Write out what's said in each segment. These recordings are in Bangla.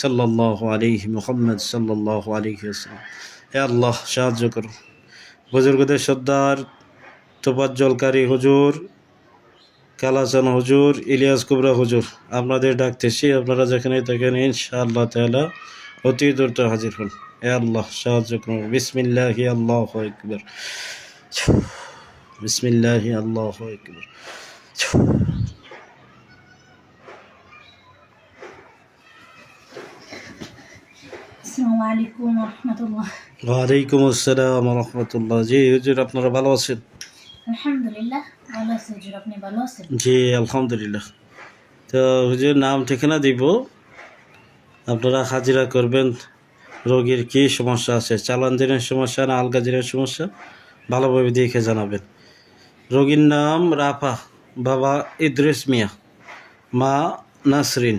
সাল্লাহ আলিহি মোহাম্মদ সাল্লাহ আলিহি আসসালাম হে আল্লাহ, সাহায্য করো। বুজুর্গদের সর্দার তোপাজ্জলকারী হুজুর কালাচান হুজুর, ইলিয়াস কুবরা হুজুর, আপনাদের ডাকতেছি আপনারা যেখানে থাকেন, ইনশাআল্লাহ তাআলা অতি দ্রুত হাজির হন। এ আল্লাহ, সাহায্য করুন বিসমিল্লাহি আল্লাহ একবার বিসমিল্লাহি আল্লাহ একবার আসসালামু আলাইকুম রহমতুল্লাহ। ওয়ালাইকুম আসসালাম রহমতুল্লাহ। জি হুজুর আপনারা ভালো আছেন? আলহামদুলিল্লাহ ভালো আছে হুজুর। আপনি ভালো আছেন? জি আলহামদুলিল্লাহ। তো হুজুর নাম ঠিকানা দিব? আপনারা হাজিরা করবেন। রোগীর কি সমস্যা আছে? চালান সমস্যা না আলগা সমস্যা? ভালোভাবে দেখে জানাবেন। রোগীর নাম রাফা বাবা ইদ্রিস মিয়া মা নাসরিন।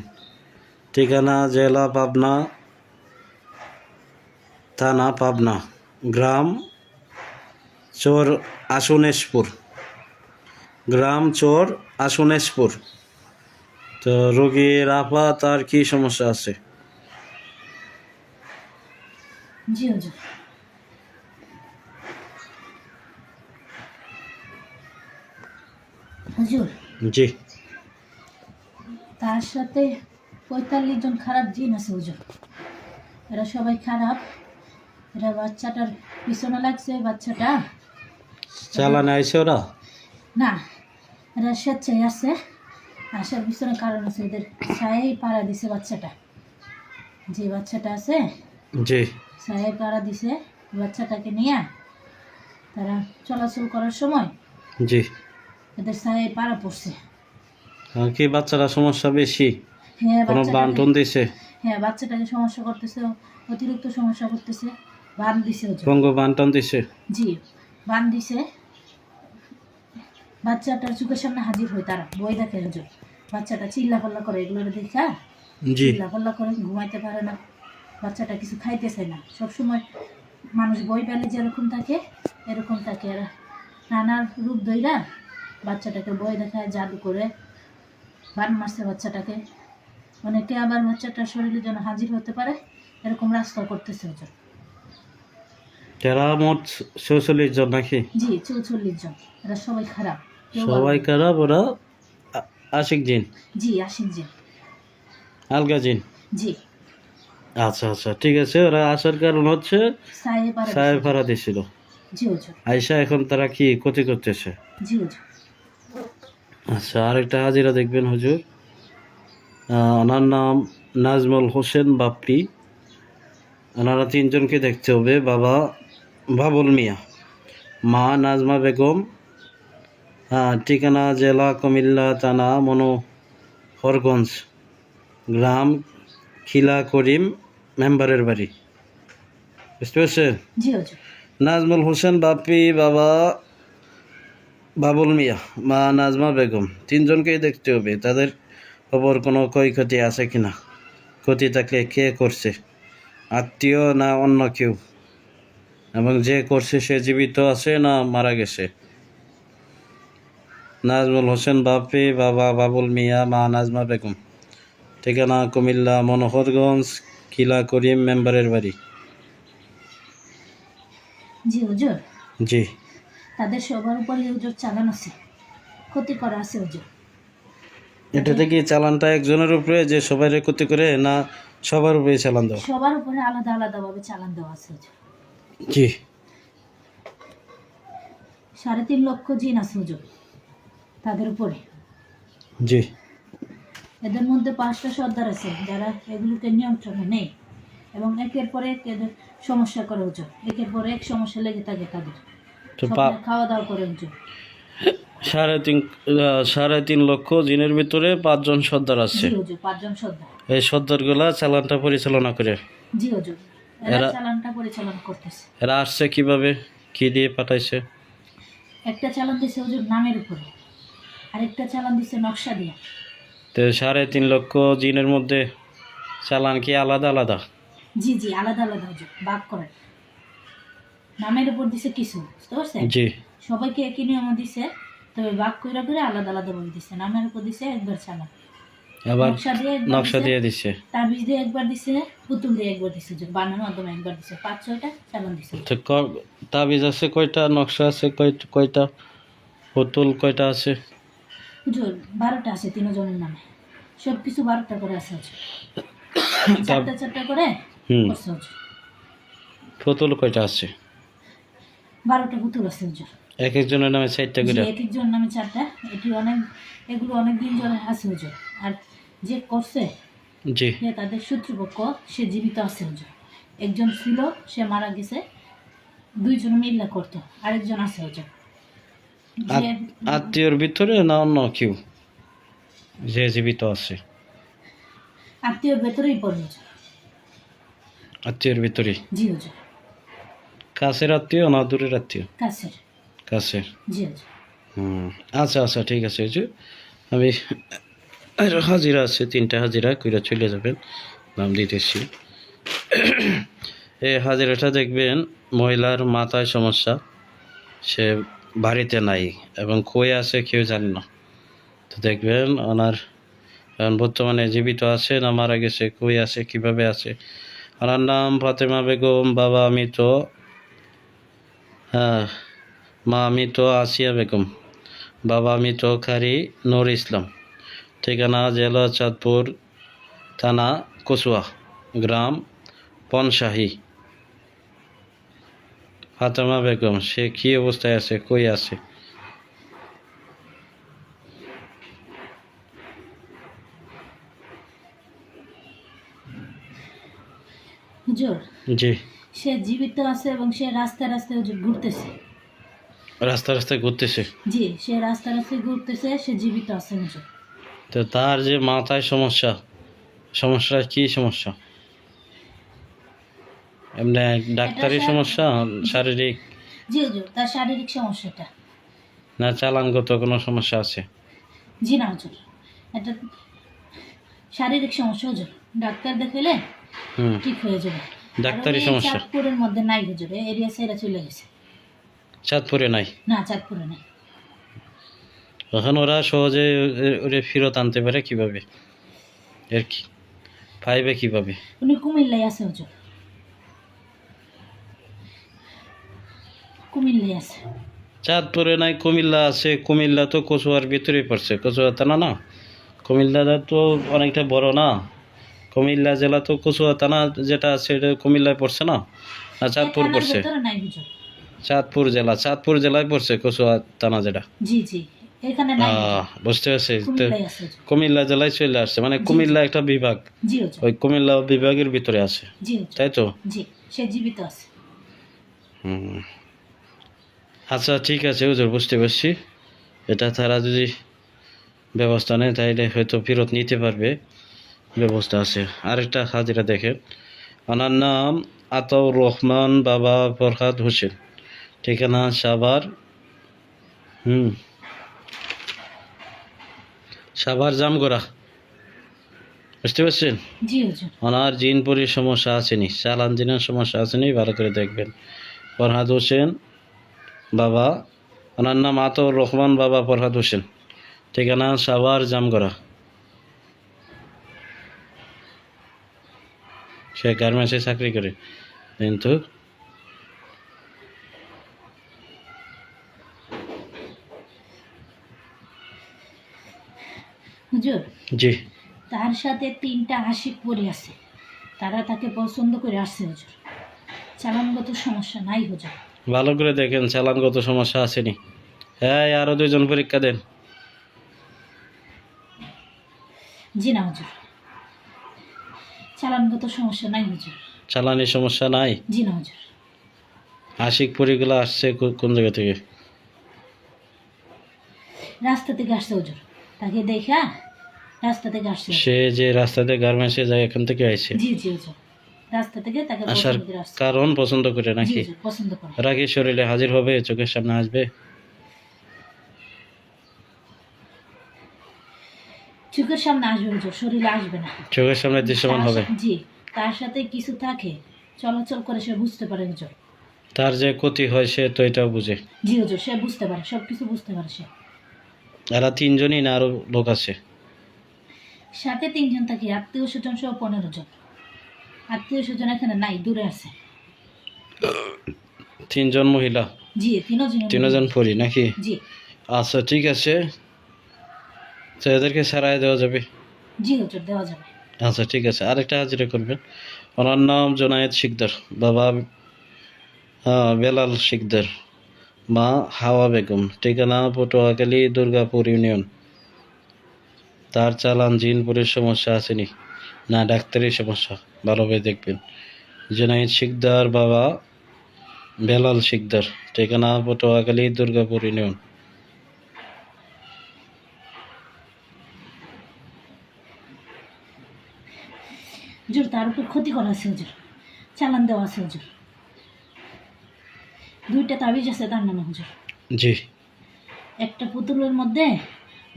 ঠিকানা জেলা পাবনা থানা পাবনা গ্রাম চোর আসনেশপুর। গ্রাম চোর আসনেশপুর। তো রোগীর আপা তার কি সমস্যা আছে? জি হুজুর। জি। তার সাথে পঁয়তাল্লিশ জন খারাপ জিন আছে হুজুর। এরা সবাই খারাপ। বাচ্চাটার পিছনে লাগছে বাচ্চাটা। চালানে আইসে ওরা? না এরা স্বেচ্ছায় আসার পিছনে কারণ আছে এদের ছায়াই পাড়া দিছে বাচ্চাটা। যে বাচ্চাটা আছে জি। ছায়াই পাড়া দিছে বাচ্চাটাকে নিয়ে তারা চলাচল করার সময় জি। এদের ছায়াই পাড়া পড়ছে। কি বাচ্চারা সমস্যা বেশি? হ্যাঁ বাচ্চাটাকে- বান্টন দিছে? হ্যাঁ বাচ্চাটাকে সমস্যা করতেছে অতিরিক্ত সমস্যা করতেছে। বান দিছে হুজুর। কঙ্গ বান্টন দিছে? জি বান দিছে। বাচ্চাটার চোখের সামনে হাজির হয় তারা বই দেখে হুজুর বাচ্চাটা চিল্লা পাল্লা করে এগুলো দেখা? চিল্লা পাল্লা করে ঘুমাইতে পারে না। বাচ্চাটা কিছু খাইতে চায় না। সবসময় মানুষ বই পেলে যেরকম থাকে এরকম থাকে। আর নানা রূপ ধইরা বাচ্চাটাকে বই দেখায় জাদু করে বান মারছে বাচ্চাটাকে। অনেকে আবার বাচ্চাটার শরীরে যেন হাজির হতে পারে এরকম রাস্তা করতেছে হুজুর যারা মোট চৌচল্লিশ জন নাকি? জি চৌচল্লিশ জন। এরা সবাই খারাপ। সবাই খারাপ ওরা আশিক জিন। জি আসেন জি আলগা জিন? জি। আচ্ছা আচ্ছা ঠিক আছে ওরা আসার কারণ হচ্ছে সাহেব ভাড়া দিছিল আয়সা এখন তারা কি ক্ষতি করতেছে? আচ্ছা আরেকটা হাজিরা দেখবেন হুজুর। ওনার নাম নাজমুল হোসেন বাপ্পি। ওনারা তিনজনকে দেখতে হবে বাবা বাবুল মিয়া। মা নাজমা বেগম আহ, ঠিকানা জেলা কুমিল্লা থানা মনোহরগঞ্জ গ্রাম খিলা করিম মেম্বারের বাড়ি। বুঝতে পারছেন? নাজমুল হোসেন বাপ্পি বাবা বাবুল মিয়া মা নাজমা বেগম তিনজনকেই দেখতে হবে তাদের খবর কোনো ক্ষয়ক্ষতি আছে কিনা? ক্ষতি থাকলে কে করছে? আত্মীয় না অন্য কেউ? এবং যে করছে সে জীবিত আছে না মারা গেছে? নাজমুল হোসেন বাপ্পি বাবা বাবুল মিয়া মা নাজমা বেগম। ঠিকানা কুমিল্লা মনোহরগঞ্জ কিলা করিম মেম্বারের বাড়ি। জি হুজুর। জি। তাদের সবার উপরে হুজুর চালান আছে। ক্ষতি করা আছে হুজুর। এটাতে কি চালানটা একজনের উপরে যে সবাই ক্ষতি করে না সবার উপরে চালান দাও সবার উপরে আলাদা আলাদাভাবে চালান দেওয়া আছে হুজুর। জি সাড়ে তিন লক্ষ জিন আছে হুজুর তাদের উপরে। জি। এদের মধ্যে পাঁচটা সর্দার আছে যারা এগুলোকে নিয়ন্ত্রণে নেই এবং একের পর এক এদের সমস্যা করে হুজুর একের পর এক সমস্যা লেগে থাকে তাদের। খাওয়া দাওয়া করে হুজুর সাড়ে তিন সাড়ে তিন লক্ষ জিনের ভিতরে পাঁচজন সর্দার আছে। এই সর্দারগুলা চালানটা পরিচালনা করে। জি হুজুর। এরা চালানটা পরিচালনা করতেছে। এরা আসছে কীভাবে? কি দিয়ে পাঠাইছে? একটা চালান দিছে হুজুর নামের উপরে। আরেকটা চালান দিছে নকশা দিয়ে। তো সাড়ে তিন লক্ষ জিনের মধ্যে চালান কি আলাদা আলাদা? জি জি আলাদা আলাদা হুজুর ভাগ করেন নামের উপর দিছে কিছু বুঝতে পারছেন? জি। সবাইকে একই নিয়ম দিছে তবে ভাগ করে করে আলাদা আলাদা ভাবে দিছে। নামের উপর দিছে একবার চালান। আবার নকশা দিয়ে দিছে, তাবিজ দিয়ে একবার দিছে পুতুল দিয়ে একবার দিছে বানানোর মাধ্যমে একবার দিছে পাঁচ ছয়টা চালান দিছে। তাবিজ আছে কয়টা নকশা আছে কয়- কয়টা পুতুল কয়টা আছে? হুজুর বারোটা আছে তিনজনের নামে। সব কিছু বারোটা করে আছে চারটা চারটা করে পুতুল কয়টা আছে? বারোটা পুতুল আছে হুজুর এক একজনের নামে চারটা করে? এক একজন নামে চারটা। এটি অনেক এগুলো অনেক দিন ধরে আছে হুজুর আর যে করছে জি। তাদের শত্রুপক্ষ সে জীবিত আছে হুজুর। একজন ছিল সে মারা গেছে দুইজন মিল্লা করতো আরেকজন আছে হুজুর। আত্মীয়র ভিতরে না অন্য কেউ? যে জীবিত আছে। আত্মীয়র ভেতরেই পড়ে হুজুর। আত্মীয়র ভিতরে? জি হুজুর। কাছের আত্মীয় না দূরের আত্মীয়? কাছের। কাছের। জি হুজুর। হুম আচ্ছা আচ্ছা ঠিক আছে এই আমি আর হাজিরা আছে, তিনটা হাজিরা কইরা চলে যাবেন। নাম দিতেছি। এই হাজিরাটা দেখবেন, মহিলার মাথায় সমস্যা। সে বাড়িতে নাই এবং কই আছে কেউ জানে না। তো দেখবেন, ওনার বর্তমানে জীবিত আছে না মারা গেছে, কই আছে, কীভাবে আছে। ওনার নাম ফাতেমা বেগম, বাবা মৃত। হ্যাঁ মা মৃত, আসিয়া বেগম। বাবা মৃত খারি নূর ইসলাম। ঠিকানা জেলা চাঁদপুর থানা কচুয়া গ্রাম পনশাহী। ফাতেমা বেগম সে কি অবস্থায় আছে কই আছে? হুজুর জি। সে জীবিত আছে এবং সে রাস্তায় রাস্তায় হুজুর ঘুরতেছে। রাস্তা রাস্তায় ঘুরতেছে? জি সে রাস্তায় রাস্তায় ঘুরতেছে সে জীবিত আছে হুজুর। তো তার যে মাথায় সমস্যা সমস্যা কি সমস্যা? এমনি ডাক্তারি সমস্যা শারীরিক? জি হুজুর তার শারীরিক সমস্যাটা। না চালানগত কোনো সমস্যা আছে? জি না হুজুর। এটা শারীরিক সমস্যা হুজুর। ডাক্তার দেখাইলে হুম। ঠিক হয়ে যাবে। ডাক্তারি সমস্যা? চাঁদপুরের মধ্যে নাই হুজুর। এরিয়া সাইডে চলে গেছে। চাঁদপুরে নাই? না চাঁদপুরে নাই। এখন ওরা সহজে ওরে ফেরত আনতে পারে কীভাবে? এর কি? পাইবে কীভাবে? উনি কুমিল্লায় আছে হুজুর। কুমিল্লায় আছে। চাঁদপুরে নাই কুমিল্লা আছে। কুমিল্লা তো কচুয়ার ভিতরে পড়ছে। কচুয়া থানা না? কুমিল্লা তো অনেকটা বড় না? কুমিল্লা জেলা তো কচুয়া থানা যেটা আছে এটা কুমিল্লায় পড়ছে না? না চাঁদপুর পড়ছে? চাঁদপুর জেলা। চাঁদপুর জেলায় পড়ছে কচুয়া থানা যেটা। জি জি। বুঝতে পারছি। কুমিল্লা জেলায় চলে আসছে। মানে কুমিল্লা একটা বিভাগ। ওই কুমিল্লা বিভাগের ভিতরে আছে। তাই তো? সে জীবিত আছে। হুম। আচ্ছা ঠিক আছে হুজুর বুঝতে পারছি। এটা তারা যদি ব্যবস্থা নেয় তাইলে হয়তো ফেরত নিতে পারবে। ব্যবস্থা আছে। আরেকটা হাজিরা দেখেন। ওনার নাম আতাউর রহমান বাবা ফরহাদ হোসেন। ঠিকানা সাভার। হুম। সাভার জামগোড়া। বুঝতে পারছেন? ওনার জিনপুরির সমস্যা আসেনি চালান জিনের সমস্যা আসেনি ভালো করে দেখবেন। ফরহাদ হোসেন বাবা ওনার নাম আতর রহমান বাবা ফরহাদ হোসেন। ঠিকানা সাভার জামগড়া। সে গার্মেন্টসে চাকরি করে। কিন্তু হুজুর? জি। তার সাথে তিনটা আশিক পরি আছে। তারা তাকে পছন্দ করে আসছে হুজুর। চালানগত সমস্যা নাই হুজুর। ভালো করে দেখেন চালানগত সমস্যা আসেনি। হ্যাঁ আরও দুজন পরীক্ষা দেন। জি না হুজুর। চালানগত সমস্যা নাই হুজুর। চালানি সমস্যা নাই? জি না হুজুর। আশিক পরিগুলো আসছে কোন জায়গা থেকে? রাস্তা থেকে আসছে হুজুর। তাকে দেখা রাস্তা থেকে আসছে সে যে রাস্তাতে গার্মেন্টসে যায় এখান থেকে আইছে। জি জি হুজুর রাস্তা থেকে তাকে আসার আসছে। কারণ পছন্দ করে নাকি? পছন্দ করে। রাগে শরীরে হাজির হবে চোখের সামনে আসবে। চোখের সামনে আসবে হুজুর শরীরে আসবে না। চোখের সামনে দৃশ্যমান হবে। জি তার সাথে কিছু থাকে চলাচল করে সে বুঝতে পারে হুজুর তার যে ক্ষতি হয় সে তো এটাও বুঝে। জি হুজুর সে বুঝতে পারে সব কিছু বুঝতে পারে সে। এরা তিনজনই না আরও লোক আছে। সাথে তিনজন থাকি আত্মীয় স্বজন সহ পনেরো জন। আত্মীয় স্বজন এখানে নাই দূরে আছে। তিনজন মহিলা? জি তিনজন তিনজন পরি নাকি? জি। আচ্ছা ঠিক আছে। তো এদেরকে সারাই দেওয়া যাবে? জি হুজুর দেওয়া যাবে। আচ্ছা ঠিক আছে। আরেকটা হাজিরা করবেন। ওনার নাম জোনায়েদ শিকদার বাবা হ্যাঁ বেলাল শিকদার। মা হাওয়া বেগম, ঠিকানা পটুয়াখালী, দুর্গাপুর ইউনিয়ন। তার চালান জিনপুরের সমস্যা আসেনি। না ডাক্তারের সমস্যা। ভালোভাবে দেখবেন। জোনায়েদ শিকদার বাবা, বেলাল শিকদার, ঠিকানা পটুয়াখালী, দুর্গাপুর ইউনিয়ন। হুজুর, তার উপর ক্ষতি করা আছে হুজুর। চালান দেওয়া আছে হুজুর। দুইটা তাবিজ আছে তার নামে হুজুর। জি। একটা পুতুলের মধ্যে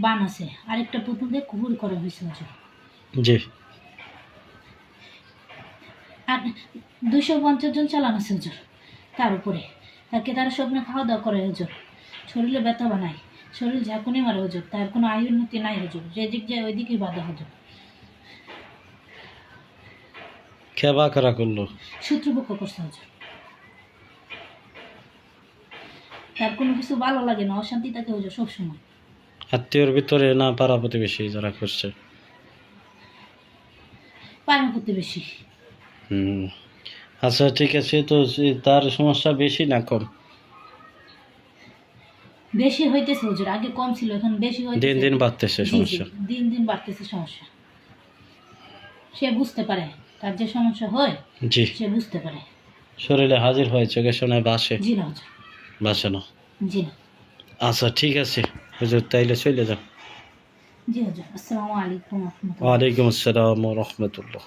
বান আছে আরেকটা পুতুল দিয়ে কুহুর করা হয়েছে হুজুর। জি। আর দুশো পঞ্চাশ জন চালান আছে হুজুর তার উপরে। তাকে তারা স্বপ্নে খাওয়া দাওয়া করে হুজুর। শরীরে ব্যথা বানায় শরীর ঝাঁকুনি মারে হুজুর তার কোনো আয়ু উন্নতি নাই হুজুর যে দিক যায় ওই দিকেই বাধা হুজুর। খেবা করা করল? শত্রুপক্ষ করছে হুজুর। কোনো কিছু ভালো লাগে না অশান্তি থাকে আত্মীয়র ভিতরে না পাড়া প্রতিবেশী যারা করছে? না প্রতিবেশী। হুম। আচ্ছা ঠিক আছে তো তার সমস্যা বেশি না কম? বেশি হইতেছে হুজুর আগে কম ছিল এখন বেশি দিন হইতেছে দিন বাড়তেছে জি, জি, সমস্যা। দিন দিন বাড়তেছে সমস্যা। সে বুঝতে পারে তার যে সমস্যা হয় জি। সে বুঝতে পারে। শরীরে হাজির হয় চোখের সামনে বাসে। জি না হুজুর। বাসে না? জি। আচ্ছা ঠিক আছে। হুজুর তাইলে চলে যাও। জি হুজুর আসসালামু আলাইকুম রহমতুল্লাহ। ওয়ালাইকুম আসসালাম রহমতুল্লাহ।